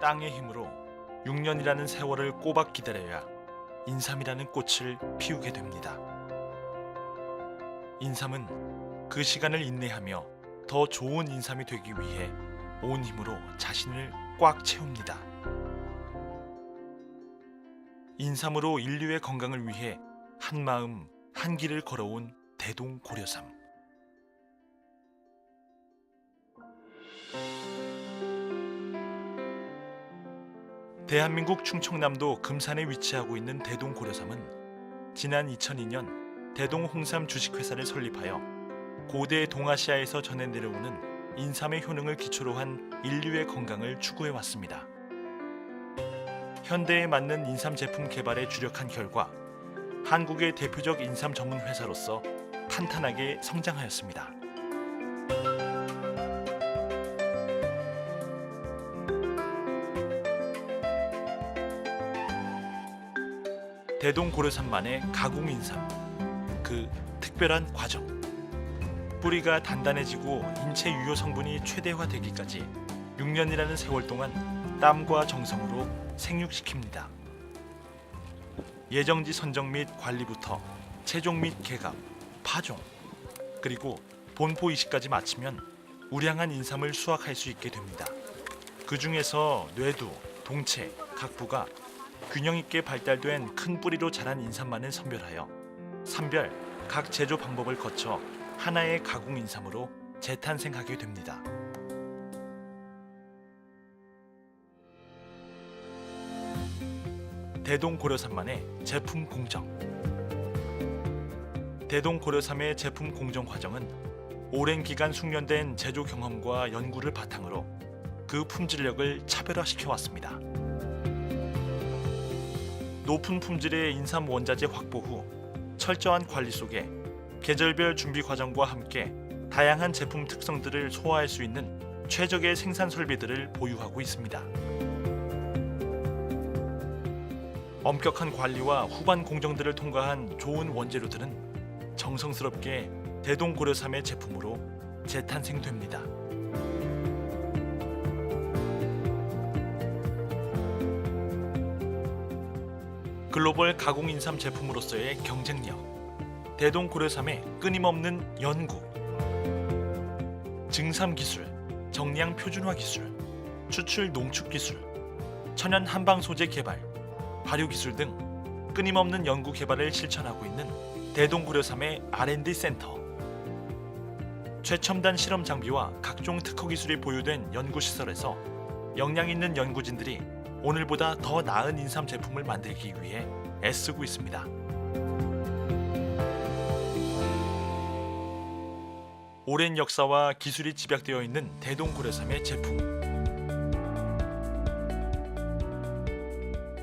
땅의 힘으로 6년이라는 세월을 꼬박 기다려야 인삼이라는 꽃을 피우게 됩니다. 인삼은 그 시간을 인내하며 더 좋은 인삼이 되기 위해 온 힘으로 자신을 꽉 채웁니다. 인삼으로 인류의 건강을 위해 한 마음 한 길을 걸어온 대동 고려삼. 대한민국 충청남도 금산에 위치하고 있는 대동 고려삼은 지난 2002년 대동 홍삼 주식회사를 설립하여 고대 동아시아에서 전해 내려오는 인삼의 효능을 기초로 한 인류의 건강을 추구해 왔습니다. 현대에 맞는 인삼 제품 개발에 주력한 결과 한국의 대표적 인삼 전문 회사로서 탄탄하게 성장하였습니다. 대동 고려산만의 가공 인삼 그 특별한 과정 뿌리가 단단해지고 인체 유효 성분이 최대화되기까지 6년이라는 세월 동안 땀과 정성으로 생육시킵니다. 예정지 선정 및 관리부터 채종 및 개갑, 파종 그리고 본포 이식까지 마치면 우량한 인삼을 수확할 수 있게 됩니다. 그 중에서 뇌두, 동체, 각부가 균형 있게 발달된 큰 뿌리로 자란 인삼만을 선별하여 산별 각 제조 방법을 거쳐 하나의 가공 인삼으로 재탄생하게 됩니다. 대동 고려삼만의 제품 공정 대동 고려삼의 제품 공정 과정은 오랜 기간 숙련된 제조 경험과 연구를 바탕으로 그 품질력을 차별화시켜 왔습니다. 높은 품질의 인삼 원자재 확보 후 철저한 관리 속에 계절별 준비 과정과 함께 다양한 제품 특성들을 소화할 수 있는 최적의 생산 설비들을 보유하고 있습니다. 엄격한 관리와 후반 공정들을 통과한 좋은 원재료들은 정성스럽게 대동 고려삼의 제품으로 재탄생됩니다. 글로벌 가공 인삼 제품으로서의 경쟁력, 대동 고려삼의 끊임없는 연구, 증삼 기술, 정량 표준화 기술, 추출 농축 기술, 천연 한방 소재 개발, 발효 기술 등 끊임없는 연구 개발을 실천하고 있는 대동 고려삼의 R&D 센터. 최첨단 실험 장비와 각종 특허 기술이 보유된 연구 시설에서 역량 있는 연구진들이 오늘보다 더 나은 인삼 제품을 만들기 위해 애쓰고 있습니다. 오랜 역사와 기술이 집약되어 있는 대동 고려삼의 제품.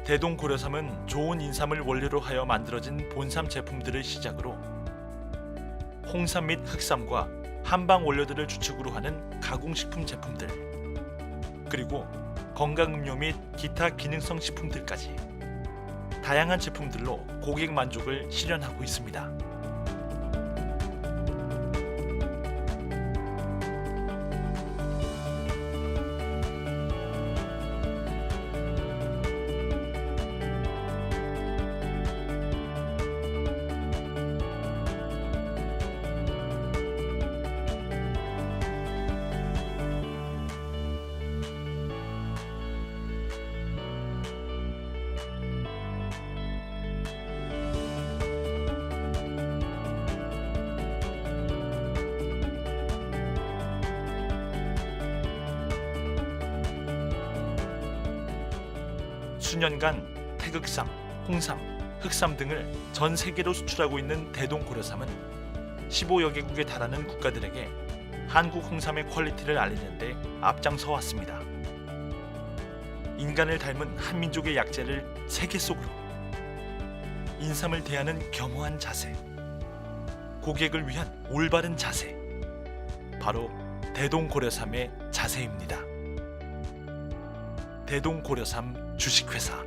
대동 고려삼은 좋은 인삼을 원료로 하여 만들어진 본삼 제품들을 시작으로 홍삼 및 흑삼과 한방 원료들을 주축으로 하는 가공식품 제품들 그리고 건강음료 및 기타 기능성 식품들까지 다양한 제품들로 고객 만족을 실현하고 있습니다. 수년간 태극삼, 홍삼, 흑삼 등을 전 세계로 수출하고 있는 대동 고려삼은 15여 개국에 달하는 국가들에게 한국 홍삼의 퀄리티를 알리는데 앞장서 왔습니다. 인간을 닮은 한민족의 약재를 세계 속으로 인삼을 대하는 겸허한 자세, 고객을 위한 올바른 자세, 바로 대동 고려삼의 자세입니다. 대동 고려삼 주식회사